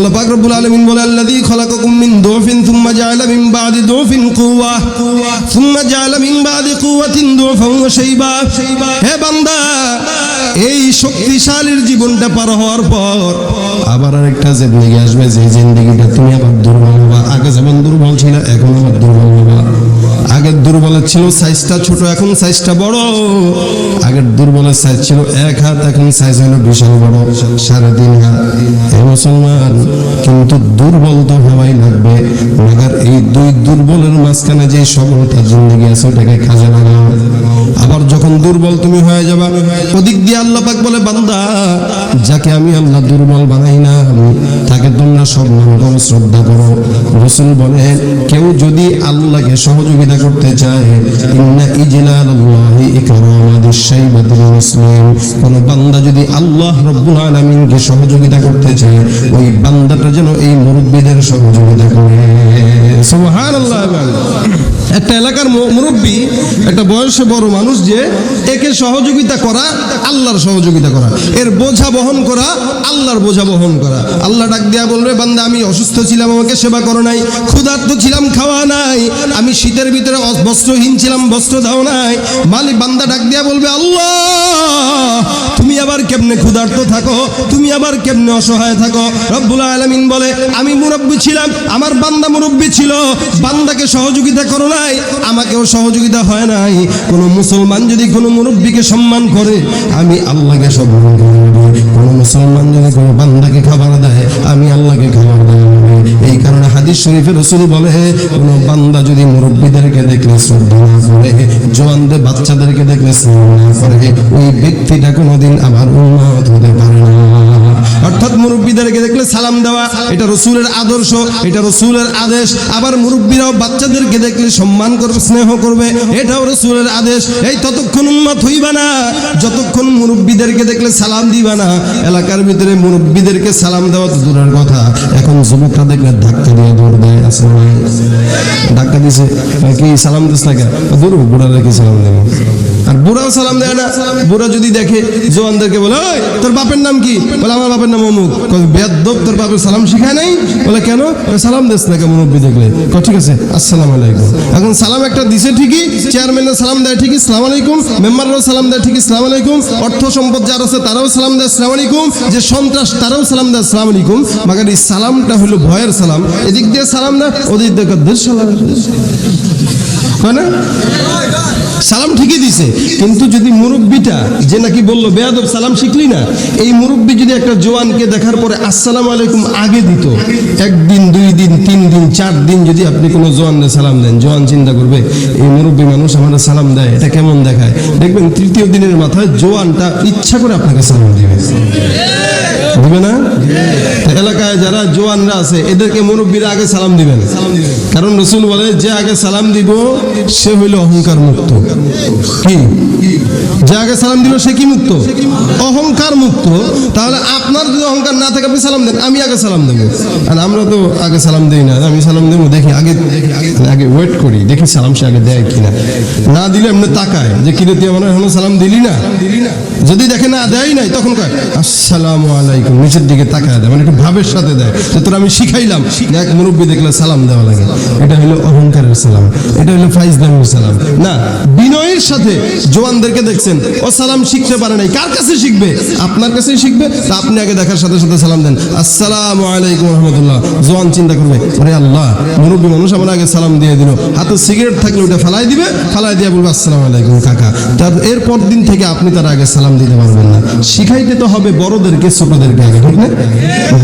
আল্লাহ পাক রব্বুল আলামিন বলে, আল্লাযী খলাকাকুম মিন দুফিন থুম্মা জাআলা মিন বাদি দুফিন কুওয়া থুম্মা জাআলা মিন বাদি কুওয়াতিন দুফান ওয়া শাইবা। হে বান্দা, এই শক্তিশালীর জীবনটা পার হওয়ার পর আবার আরেকটা জিন্দেগি আসবে, যে জিন্দেগিটা তুমি আবার দুর্বল হবা। আগে যেমন দুর্বল ছিল, এখন আবার দুর্বল হবা। আগের দুর্বলের ছিল সাইজটা ছোট, এখন সাইজটা বড়। আগের দুর্বলের সাইজ ছিল, এক হাত, এখন সাইজ হলো বিশাল বড়। সাড়ে তিন হাত। এই মুসলমান, কিন্তু দুর্বল তো হওয়াই লাগবে। মাগার এই দুই দুর্বলের মাঝখানে যে সবলতা জিন্দগি আছে, ওটাকে কাজে লাগাও। আবার যখন দুর্বল তুমি হয়ে যাবা, ওদিক দিয়ে আল্লাহ পাক বলে, বান্দা, যাকে আমি আল্লাহ দুর্বল বানাই না তাকে তোমরা সম্মান করো শ্রদ্ধা করো। রসুল বলে কেউ যদি আল্লাহকে সহযোগিতা করতে চায়। ইন্না ইজলালাল্লাহি ইকরামাদিস শাইবাতুল মুসলিম কোন বান্দা যদি আল্লাহ রব্বুল সহযোগিতা করতে চায়, ওই বান্দাটা যেন এই মুরব্বীদের সহযোগিতা করে। সুবহানাল্লাহ একটা এলাকার মুরব্বী, একটা বয়সে বড় মানুষ যে একে সহযোগিতা করা, আল্লাহর সহযোগিতা করা। এর বোঝা বহন করা, আল্লাহর বোঝা বহন করা। আল্লাহ ডাক দেয়া বলবে, বান্দা, আমি অসুস্থ ছিলাম, আমাকে সেবা করো নাই। ক্ষুধার্ত ছিলাম, খাওয়া নাই। আমি শীতের ভিতরে বস্ত্রহীন ছিলাম, বস্ত্র দাও নাই। মালিক বান্দা ডাক দেয়া বলবে, আল্লাহ কেমনে ক্ষুধার্ত থাকো? তুমি আবার কেমনে অসহায় থাকো? রব্বুল আলামিন বলে, আমি মুরব্বী ছিলাম, আমার বান্দা মুরব্বী ছিল। বান্দাকে সহযোগিতা করো নাই, আমাকেও সহযোগিতা হয় নাই। কোনো মুসলমান যদি কোনো মুরব্বীকে সম্মান করে, আমি আল্লাহকে সম্মান করব কোনো মুসলমান যদি কোনো বান্দাকে খাবার দেয়, আমি আল্লাহকে খাবার দেব এই কারণে হাদিস শরীফের রসুল বলে, কোনো বান্দা যদি মুরব্বীদেরকে দেখলে শ্রদ্ধা না করে, জোয়ানদের বাচ্চাদেরকে দেখলে সামনে করে ওই ব্যক্তিটা কোনোদিন আবার উন্নত হতে পারে না? মুরব্বীদেরকে দেখলে সালাম দেওয়া, এটা রসুলের আদর্শ, এটা রসুলের আদেশ। আবার মুরব্বীরাও বাচ্চাদেরকে দেখলে সম্মান করবে, স্নেহ করবে, এটাও রসুলের আদেশ। এই ততক্ষণ উন্মত হইবা না, যতক্ষণ মুরব্বীদেরকে দেখলে সালাম দিবা না, এলাকার ভিতরে মুরব্বীদেরকে সালাম দেওয়া তো দূরের কথা। এখন যুবকরা দেখলে ধাক্কা দিয়ে দৌড় দেয় আসে নাই? ধাক্কা দিছে। কি সালাম দিস না কেন? দূর বুড়া রেখে সালাম দেবো। আর বুড়াও সালাম দেয় না। বুড়া যদি দেখে, জোয়ানদেরকে বলে তোর বাপের নাম কি? বলে, আমার বাপের নাম অমুক। বেদব তোর বাপের সালাম শিখায় নাই? বলে, কেন? সালাম দিস না কেমন মুরব্বী দেখলে? ঠিক আছে, আসসালামু আলাইকুম। এখন সালাম একটা দিছে ঠিকই, চেয়ারম্যানের সালাম দেয় ঠিকই, সালাম আলাইকুম। মেম্বাররাও সালাম দেয় ঠিকই, সালাম আলাইকুম। অর্থ সম্পদ যার আছে তারাও সালাম দেয়, সালাম আলাইকুম। যে সন্ত্রাস, তারাও সালাম দেয়, সালাম আলাইকুম। মাগার এই সালামটা হলো ভয়ের সালাম। এদিক দিয়ে সালাম না, ওদিক দিয়ে সালাম। হয় না? সালাম ঠিকই দিছে, কিন্তু যদি মুরব্বিটা যে নাকি বলল, বেয়াদব, সালাম শিখলি না? এই মুরব্বি যদি একটা জোয়ানকে দেখার পরে আসসালাম আলাইকুম আগে দিত, একদিন, দুই দিন, তিন দিন, চার দিন যদি আপনি কোনো জোয়ানকে সালাম দেন, জোয়ান চিন্তা করবে, এই মুরব্বী মানুষ আমার সালাম দেয়, এটা কেমন দেখায়? দেখবেন তৃতীয় দিনের মাথায় জোয়ানটা ইচ্ছা করে আপনাকে সালাম দিবে। যারা জোয়ানরা আছে, এদেরকে মুরব্বীরা আগে সালাম কারণ রসুল বলে, যে আগে সালাম দিব, সে হইল অহংকার মুক্ত কি যে আগে সালাম দিল, সে কি মুক্ত? অহংকার মুক্ত। তাহলে আপনার যদি অহংকার না থাকে, আপনি সালাম দেন। আমি আগে সালাম দেবো। আর আমরা তো আগে সালাম দিই না। আমি সালাম দেবো, দেখি আগে আগে ওয়েট করি, দেখি সালাম সে আগে দেয় কিনা। না দিলে এমনি তাকায় যে কিরে তুই আমার এখনও সালাম দিলি না? দিলি না যদি দেখে না দেয় নাই, তখন কয়, আসসালামু আলাইকুম। নিচের দিকে তাকায় দেয় মানে একটু ভাবের সাথে দেয় যে, তোর আমি শিখাইলাম। এক মুরব্বী দেখলে সালাম দেওয়া লাগে। এটা হলো অহংকারের সালাম। এটা হলো ফাইজলামের সালাম। না, বিনয়ের সাথে জোয়ানদেরকে দেখছেন ও সালাম শিখতে পারে নাই। কার কাছে শিখবে? আপনার কাছেই শিখবে। তা আপনি আগে দেখার সাথে সাথে সালাম দেন। আসসালামু আলাইকুম রহমতুল্লাহ। জোয়ান চিন্তা করবে আরে আল্লাহ, মুরব্বী মানুষ আমার আগে সালাম দিয়ে দিল। হাতে সিগারেট থাকলে ওটা ফালাই দিবে, ফালাই দিয়ে বলবে, আসসালামু আলাইকুম কাকা। তার এরপর দিন থেকে আপনি তার আগে সালাম দিতে পারবেন না। শিখাইতে তো হবে বড়দেরকে, ছোটদেরকে আগে, ঠিক না?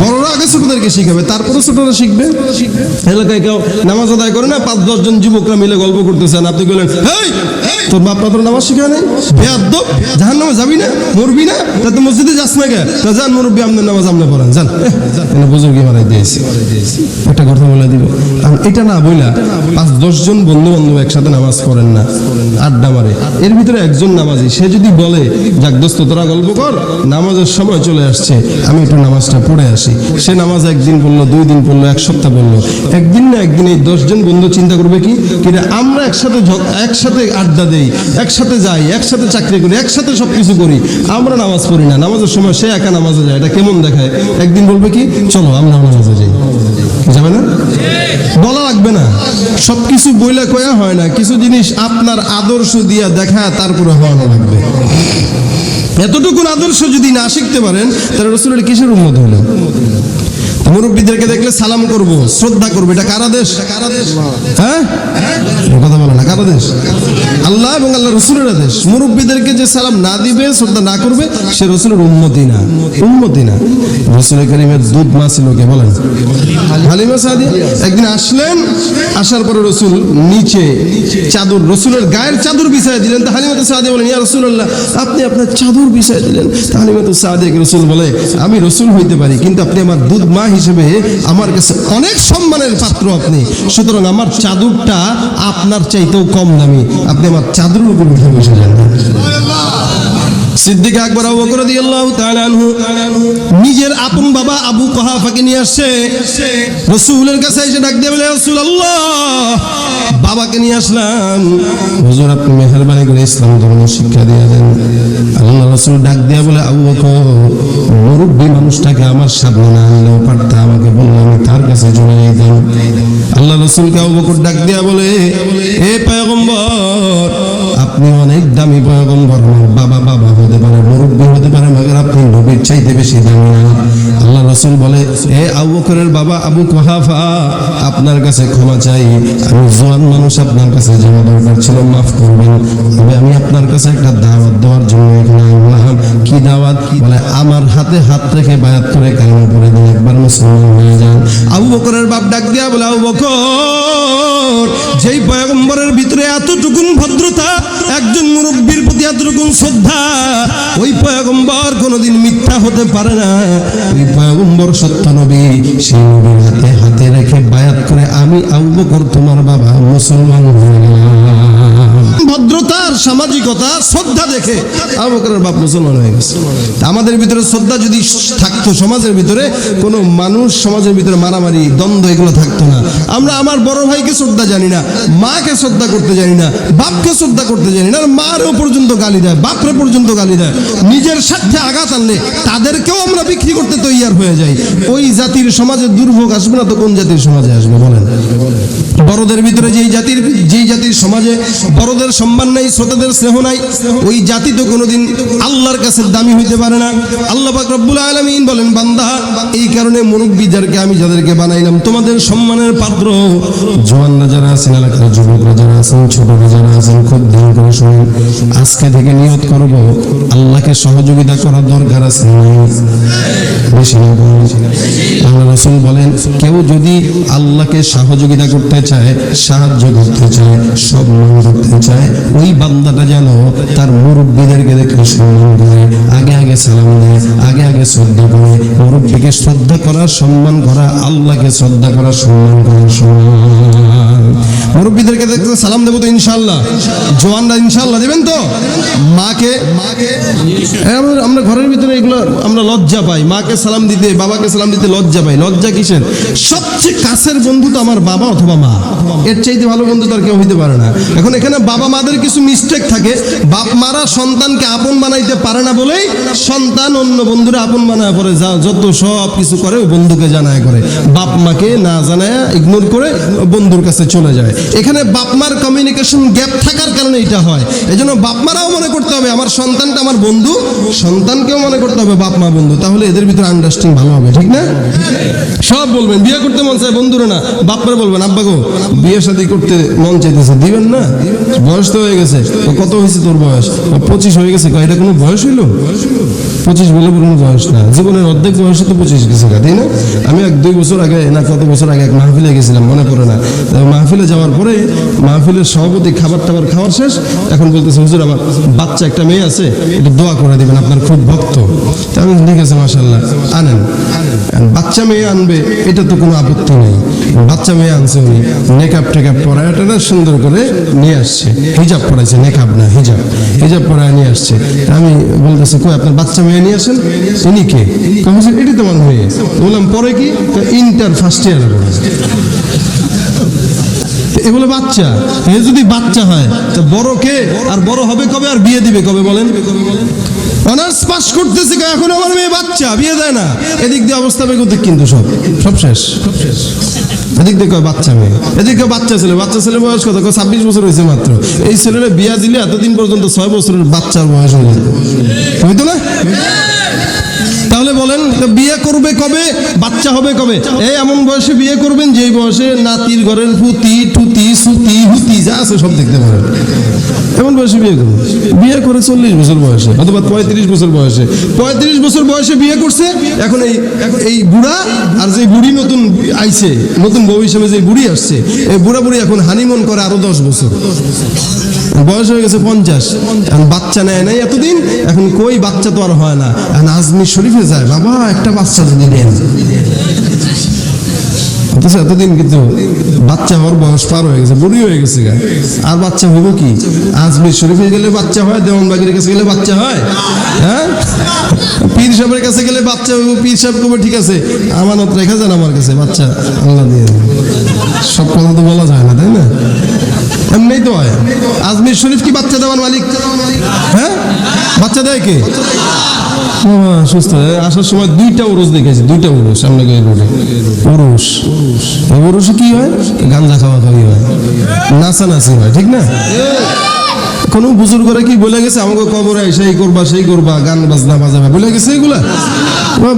বড়রা আগে ছোটদেরকে শিখাবে, তারপরে ছোটরা শিখবে। এলাকায় কেউ নামাজ আদায় করে না, পাঁচ দশজন যুবকরা মিলে গল্প করতেছেন আপনি বললেন তোর বাপ তোর নামাজ শিখায় নাই? জাহান নামে যাবি না? মরবি না? তা তো মসজিদে যাস না তা যান নামাজ আপনি পড়েন। বুজুর্গি মারাই দিয়েছি। একটা কথা বলে দিব। এটা না বইলা পাঁচ বন্ধু বান্ধব একসাথে নামাজ পড়েন না। আড্ডা মারে। এর ভিতরে একজন নামাজি, সে যদি বলে, যাক দোস্ত, তোরা গল্প কর, নামাজের সময় চলে আসছে, আমি একটু নামাজটা পড়ে আসি। সে নামাজ একদিন পড়ল, দুই দিন পড়ল, এক সপ্তাহ পড়ল। একদিন না একদিন এই দশজন বন্ধু চিন্তা করবে কি? আমরা একসাথে একসাথে আড্ডা দেই, একসাথে যাই, একসাথে চাকরি করি একসাথে সব কিছু করি, আমরা নামাজ পড়ি না। নামাজের সময় সে একা নামাজে যায়, এটা কেমন দেখায়? একদিন বলবে কি, চলো, আমরা নামাজে যাই। যাবে না? বলা লাগবে না। সব কিছু বইলে কয়া হয় না, কিছু জিনিস আপনার আদর্শ দিয়া দেখা, তারপরে হওয়ানো লাগবে। এতটুকু আদর্শ যদি না শিখতে পারেন, তাহলে রসুলের কিসের উন্মত হলো? মুরব্বীদেরকে দেখলে সালাম করব, শ্রদ্ধা করব। এটা কারা দেশ? হ্যাঁ? কথা বলে না, কারা দেশ? আল্লাহ এবং আল্লাহ রসুলের দেশ। মুরব্বীদেরকে যে সালাম না দিবে, শ্রদ্ধা না করবে, সে রসুলের উন্মতি না। উন্মতি না। রসুল করিমের দুধ মা ছিল কে, বলেন? হালিমা সাদি। একদিন আসলেন, আসার পরে রসুল নিচে চাদর, রসুলের গায়ের চাদর বিছায় দিলেন। তা সাদি বলেন, ইয়া রসুল্লাহ আপনি আপনার চাদর বিছায় দিলেন। হালিমাতু সাদি রসুল বলে, আমি রসুল হইতে পারি, কিন্তু আপনি আমার দুধ মা হিসেবে আমার কাছে অনেক সম্মানের পাত্র আপনি। সুতরাং আমার চাদরটা আপনার চাইতেও কম দামি। আপনি আমার চাদরের উপর উঠে বসে যান। সিদ্দিক আকবর আবু বকর রাদিয়াল্লাহু তাআলা আনহু নিজের আপন বাবা আবু কুহাফাকে নিয়ে আসছে। রাসূলের কাছে এসে ডাক দিয়ে বলে রাসূলুল্লাহ। বাবাকে নিয়ে আসলাম। হুজুর, আপনি মেহেরবানি করে ইসলাম ধর্ম শিক্ষা দিয়ে দেন। আল্লাহ রাসূল ডাক দিয়ে বলে, আবু বকর, মুরব্বী মানুষটাকে আমার সামনে না আনলেও পারতা আমাকে বলল আমি তার কাছে চলে যেতাম আল্লাহ রসুলকে আবু বকর ডাক দিয়া বলে, এ পয়গম্বর, আপনি অনেক দামি পয়গম্বর বাবা বাবা হতে পারে, মুরব্বী হতে পারে, মগর আপনি নবীর চাইতে বেশি দামি না। আল্লাহ রসুল বলে, এ আবু বকরের বাবা আবু কুহাফা, আপনার কাছে ক্ষমা চাই। আমি জোয়ান মানুষ, আপনার কাছে যাওয়া দরকার ছিল, মাফ করবেন। তবে আমি আপনার কাছে একটা দাওয়াত দেওয়ার জন্য এখানে আসলাম কি দাওয়াত? বলে, আমার হাতে হাত রেখে বায়াত করে কালিমা পড়ে দিন, একবার মুসলমান হয়ে যান। আবু বকরের বাপ ডাক দিয়া বলে আবু বকর যেই পয়গম্বরের ভিতরে এতটুকুন ভদ্রতা, একজন মুরব্বীর প্রতি এতটুকুন শ্রদ্ধা ওই পয়গম্বর কোনোদিন মিথ্যা হতে পারে না। ওই পয়গম্বর সত্য নবী, সেই নবীর হাতে হাতে রেখে বায়াত করে আমি আবু কর তোমার বাবা মুসলমান হয়ে গেলাম। সামাজিকতা, শ্রদ্ধা দেখে আবু বকরের বাপ মুসলমান হয়ে গেছে। আমাদের ভিতরে শ্রদ্ধা যদি থাকতো সমাজের ভিতরে, কোনো মানুষ সমাজের ভিতরে মারামারি, দ্বন্দ্ব এগুলো থাকতো না। আমরা আমার বড় ভাইকে শ্রদ্ধা জানি না, মাকে শ্রদ্ধা করতে জানি না, বাপকে শ্রদ্ধা করতে জানি না মারও পর্যন্ত গালি দেয়, বাপরে পর্যন্ত গালি দেয়। নিজের স্বার্থে আঘাত আনলে তাদেরকেও আমরা বিক্রি করতে তৈয়ার হয়ে যাই। ওই জাতির সমাজে দুর্ভোগ আসবে না তো কোন জাতির সমাজে আসবে, বলেন? বড়দের ভিতরে যেই জাতির যেই জাতির সমাজে বড়দের সম্মান নাই শ্রোতাদের স্নেহ নাই। ওই জাতি তো কোনোদিন আল্লাহর কাছে দামি হইতে পারে না। আল্লাহ পাক আলামিন বলেন, বান্দা, এই কারণে মুরব্বীদেরকে আমি যাদেরকে বানাইলাম, তোমাদের সম্মানের পাত্র। জওয়ানরা যারা আছেন, এলাকার যুবকরা যারা আছেন, ছোটরা যারা আছেন, খুব ধ্যান করে শুনুন, আজকে থেকে নিয়ত করব, আল্লাহকে সহযোগিতা করার দরকার আছে রসুল বলেন, কেউ যদি আল্লাহকে সহযোগিতা করতে চায়, সাহায্য করতে চায়, সম্মান করতে চায়, ওই বান্দাটা যেন তার মুরব্বীদেরকে দেখে সম্মান করে, আগে আগে সালাম দেয়, আগে আগে শ্রদ্ধা করে, মুরব্বীকে শ্রদ্ধা করা সম্মান করা, আল্লাহকে শ্রদ্ধা করা সম্মান করা সম্মান। মুরব্বীদেরকে দেখতে সালাম দেবো তো ইনশাল্লাহ জোয়ানরা ইনশাল্লাহ দেবেন তো? মাকে মাকে আমরা ঘরের ভিতরে এগুলো আমরা লজ্জা পাই। মাকে সালাম দিতে, বাবাকে সালাম দিতে লজ্জা পাই। লজ্জা কিসের? সবচেয়ে কাছের বন্ধু তো আমার বাবা অথবা মা। এর চাইতে ভালো বন্ধু তার কেউ হইতে পারে না। এখন এখানে বাবা মাদের কিছু মিস্টেক থাকে। বাপ মারা সন্তানকে আপন বানাইতে পারে না বলেই সন্তান অন্য বন্ধুরা আপন বানায় পরে যা যত সব কিছু করে বন্ধুকে জানায় করে। বাপ মাকে না জানায় ইগনোর করে বন্ধুর কাছে চলে যায়। এখানে বাপ মার কমিউনিকেশন গ্যাপ থাকার কারণে এটা হয়। এই জন্য বাপ মারাও মনে করতে হবে, আমার সন্তানটা আমার বন্ধু, সন্তানকেও মনে করতে হবে বাপ মা বন্ধু, তাহলে এদের ভিতরে আন্ডারস্ট্যান্ডিং ভালো হবে, ঠিক না? সব বলবেন, বিয়ে করতে মন চায় বন্ধুরা না বাপরে বলবেন, আব্বা বিয়ে শাদি করতে মন চাইতেছে, দিবেন না? বয়স তো হয়ে গেছে কত হয়েছে তোর বয়স? পঁচিশ হয়ে গেছে এটা কোনো বয়স হইল? পঁচিশ বলে কোনো বয়স না, জীবনের অর্ধেক বয়সে তো পঁচিশ গেছে তাই না? আমি এক দুই বছর আগে, না কত বছর আগে এক মাহফিলে গেছিলাম, মনে পড়ে না মাহফিলে যাওয়ার পরে মাহফিলের সভাপতি খাবার টাবার খাওয়ার শেষ। এখন বলতেছে, হুজুর, আমার বাচ্চা একটা মেয়ে আছে একটু দোয়া করে দিবেন, আপনার খুব ভক্ত। আমি ঠিক আছে মাসাল্লাহ আনেন। বাচ্চা মেয়ে আনবে, এটা তো কোনো আপত্তি নেই। বাচ্চা মেয়ে আনছে উনি নেকাপ টেকাপ পরায়, এটা সুন্দর করে নিয়ে আসছে। হিজাব পরাইছে নেকাপ না, হিজাব। হিজাব পরায় নিয়ে আসছে। আমি বলতেছি, কই, আপনার বাচ্চা মেয়ে নিয়ে আসেন? উনি কে? এটি তোমার মেয়ে। বললাম, পরে কি? ইন্টার ফার্স্ট ইয়ার এগুলো বাচ্চা। এ যদি বাচ্চা হয়, তো বড় কে? আর বড় হবে কবে? আর বিয়ে দিবে কবে বলেন? অনার্স পাস করতেছে এখন আমার মেয়ে বাচ্চা, বিয়ে দেয় না। এদিক দিয়ে অবস্থা বেগতিক কিন্তু সব সব শেষ। শেষ এদিক দিয়ে কয় বাচ্চা মেয়ে? এদিকে বাচ্চা ছেলে। বাচ্চা ছেলে বয়স কত? ছাব্বিশ বছর হয়েছে মাত্র। এই ছেলেরা বিয়া দিলে এতদিন পর্যন্ত ছয় বছরের বাচ্চার বয়স হয়ে হইতো না? বলেন বিয়ে করবে কবে? বাচ্চা হবে কবে? এই এমন বয়সে বিয়ে করবেন, যেই বয়সে নাতির ঘরের পুতি, টুতি সুতি হুতি যা আছে সব দেখতে পারেন। এমন বয়সে বিয়ে করবেন বিয়ে করে চল্লিশ বছর বয়সে, অথবা পঁয়ত্রিশ বছর বয়সে। পঁয়ত্রিশ বছর বয়সে বিয়ে করছে, এখন এই এই বুড়া আর যে বুড়ি নতুন আইছে, নতুন বউ হিসেবে যে বুড়ি আসছে, এই বুড়া বুড়ি এখন হানিমুন করে আরও দশ বছর। বয়স হয়ে গেছে পঞ্চাশ। এখন বাচ্চা নেয় নাই এতদিন, এখন কই বাচ্চা তো আর হয় না। এখন আজমির শরীফে যায়, বাবা, একটা বাচ্চা যদি নেন অথচ এতদিন কিন্তু বাচ্চা হওয়ার বয়স পার হয়ে গেছে, বুড়ি হয়ে গেছে গা। আর বাচ্চা হইব কি? আজমির শরীফে গেলে বাচ্চা হয়, দেওয়ানবাগির কাছে গেলে বাচ্চা হয় হ্যাঁ? পীর সাহেবের কাছে গেলে বাচ্চা হইব, পীর সাহেব কবে ঠিক আছে, আমানত রেখা যান আমার কাছে, বাচ্চা আল্লাহ দিয়ে সব কথা তো বলা যায় না, তাই না? এমনি তো হয়। আজমির শরীফ কি বাচ্চা দেওয়ার মালিক? হ্যাঁ? বাচ্চা দেয় কে সুস্থ। আসার সময় দুইটা উরুষ দেখেছি দুইটা উরুষ সামনে গিয়ে রোডে এই উরুষে কি হয়? গাঞ্জা খাওয়া খাওয়ি হয়। নাচানাচি হয়, ঠিক না? কোনো বুজুর্গরা কি বলে গেছে? আমাকে কবরে সেই করবা সেই করবা, গান বাজনা বাজাবা বলে গেছে এগুলা?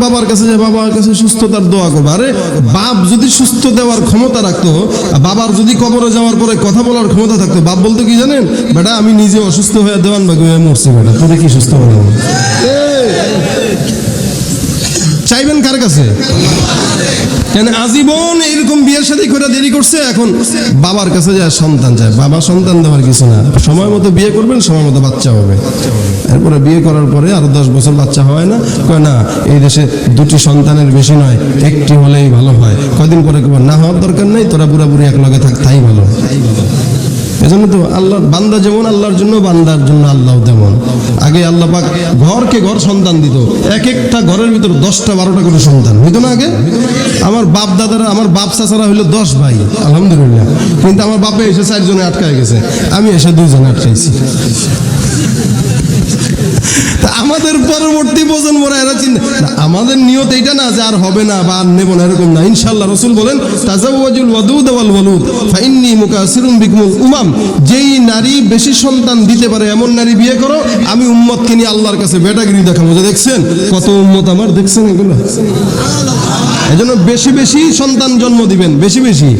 বাবার কাছে যে বাবার কাছে সুস্থতার দোয়া করবা। আরে, বাপ যদি সুস্থ দেওয়ার ক্ষমতা রাখতো বাবার যদি কবরে যাওয়ার পরে কথা বলার ক্ষমতা থাকতো, বাপ বলতো কি জানেন? বেটা, আমি নিজে অসুস্থ হয়ে দেওয়ান বাকি মরছি, বেটা। তোরে কি সুস্থ হলো চাইবেন কার কাছে? আজীবন এরকম বিয়ের সাথে করে দেরি করছে? এখন বাবার কাছে যায়, সন্তান চায় বাবা সন্তান দেওয়ার কিছু না। সময় মতো বিয়ে করবেন, সময় মতো বাচ্চা হবে। এরপরে বিয়ে করার পরে আরও দশ বছর বাচ্চা হয় না। কয়, না, এই দেশে দুটি সন্তানের বেশি নয়, একটি হলেই ভালো হয়। কদিন পরে না হওয়ার দরকার নেই, তোরা বুড়া বুড়ি এক লগে থাক, তাই ভালো। এজন্য তো আল্লাহ বান্দা যেমন, আল্লাহর জন্য, বান্দার জন্য আল্লাহ তেমন। আগে আল্লাহ পাক ঘরকে ঘর সন্তান দিত। এক একটা ঘরের ভিতর দশটা, বারোটা করে সন্তান। হইতো না আগে? আমার বাপ দাদারা, আমার বাপ চাচারা হইল দশ ভাই, আলহামদুলিল্লাহ। কিন্তু আমার বাপে এসে চারজনে আটকায় গেছে। আমি এসে দুইজনে আটকাইছি। তা আমাদের পরবর্তী প্রজন্মরা এরা চিন্তা আমাদের নিয়ত এইটা না যে আর হবে না বা আর নেব না, এরকম না। ইনশাল্লাহ রসুল বলেন উমাম। যেই নারী বেশি সন্তান দিতে পারে, এমন নারী বিয়ে করো, আমি উম্মতকে নিয়ে আল্লাহর কাছে বেটাগিরি দেখাবো। যে দেখছেন, কত উম্মত আমার, দেখছেন এগুলো? এজন্য বেশি বেশি সন্তান জন্ম দিবেন, বেশি বেশি।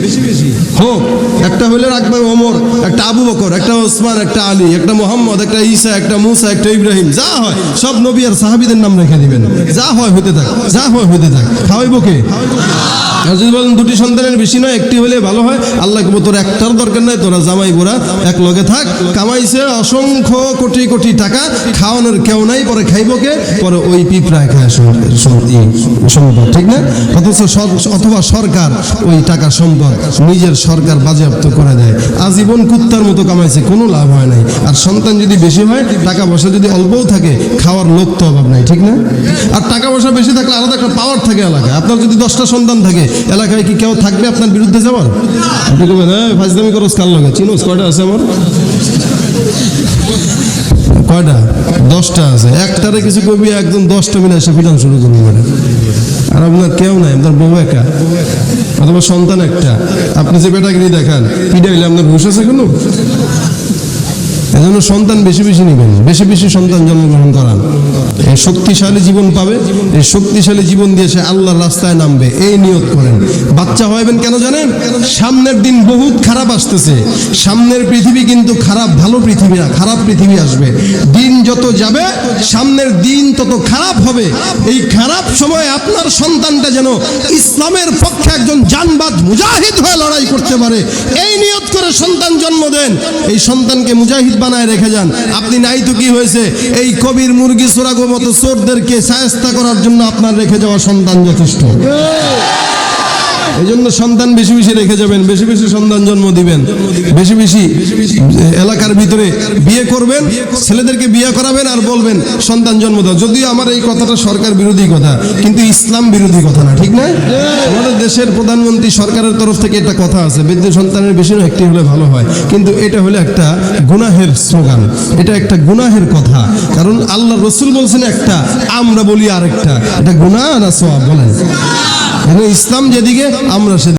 হোক, একটা হলে রাখবেন ওমর, একটা আবু বকর, একটা ওসমান, একটা আলী, একটা মোহাম্মদ, একটা ঈসা, একটা মুসা, একটা ইব্রাহিম। যা হয়, সব নবী আর সাহাবিদের নাম রেখে দিবেন। যা হয় হতে থাক, যা হয় হতে থাক। খাওয়াইবো কে? যদি বলেন দুটি সন্তানের বেশি নয়, একটি হলে ভালো হয় আল্লাহ কব তোর একটার দরকার নাই, তোরা জামাই বোরা এক লগে থাক, কামাইছে অসংখ্য কোটি কোটি টাকা, খাওয়ানোর কেউ নাই, পরে খাইব কে? পরে ওই পিঁপড়া খায় সম- সম- সম্পদ ঠিক না? অথচ অথবা সরকার ওই টাকা সম্পদ নিজের সরকার বাজেয়াপ্ত করে দেয়। আজীবন কুত্তার মতো কামাইছে, কোনো লাভ হয় নাই। আর সন্তান যদি বেশি হয়, টাকা পয়সা যদি অল্পও থাকে, খাওয়ার লোক তো অভাব নাই, ঠিক না? আর টাকা পয়সা বেশি থাকলে আলাদা একটা পাওয়ার থাকে এলাকায়। আপনার যদি দশটা সন্তান থাকে, এলাকায় কি কেউ থাকবে আপনার বিরুদ্ধে যাওয়ার? আপনি বলবেন হ্যাঁ ফাজদামি করস কার লগে? চিনোস, কয়টা আছে আমার? কয়টা? দশটা আছে। একটারে কিছু কবি একদম দশটা মিলে এসে পিটান শুরু করবি মানে। আর আপনার কেউ নাই, আপনার বউ একা। অথবা সন্তান একটা। আপনি যে বেটাগিরি দেখান পিটা হইলে আপনার হুশ আছে কোনো? এজন্য সন্তান বেশি বেশি নেবেন, বেশি বেশি সন্তান জন্মগ্রহণ করান। শক্তিশালী জীবন পাবে, এই শক্তিশালী জীবন দিয়ে সে আল্লাহর রাস্তায় নামবে, এই নিয়ত করেন। বাচ্চা হইবেন কেন জানেন? সামনের দিন বহুত খারাপ আসতেছে। সামনের পৃথিবী কিন্তু খারাপ, ভালো পৃথিবী না, খারাপ পৃথিবী আসবে। দিন যত যাবে, সামনের দিন তত খারাপ হবে। এই খারাপ সময় আপনার সন্তানটা যেন ইসলামের পক্ষে একজন জানবাদ মুজাহিদ হয়ে লড়াই করতে পারে। এই নিয়ত করে সন্তান জন্ম দেন। এই সন্তানকে মুজাহিদ বানায় রেখে যান। আপনি নাই তো কি হয়েছে? এই কবির মুরগি সোরাগো মতো চোরদেরকে সায়স্তা করার জন্য আপনার রেখে যাওয়া সন্তান যথেষ্ট। এই জন্য সন্তান বেশি বেশি রেখে যাবেন, বেশি বেশি সন্তান জন্ম দিবেন। বেশি বেশি, এলাকার ভিতরে বিয়ে করবেন, ছেলেদেরকে বিয়ে করাবেন আর বলবেন, সন্তান জন্ম দাও। যদিও আমার এই কথাটা সরকার বিরোধী কথা, কিন্তু ইসলাম বিরোধী কথা না, ঠিক না? আমাদের দেশের প্রধানমন্ত্রী সরকারের তরফ থেকে একটা কথা আছে, বৃদ্ধ সন্তানের বেশি একটি হলে ভালো হয়। কিন্তু এটা হলো একটা গুনাহের স্লোগান, এটা একটা গুনাহের কথা। কারণ আল্লাহ রসুল বলছেন একটা, আমরা বলি আরেকটা। এটা গুনাহ না সোয়াব বলেন। ইসলাম যেদিকে আমরা সেদিকে।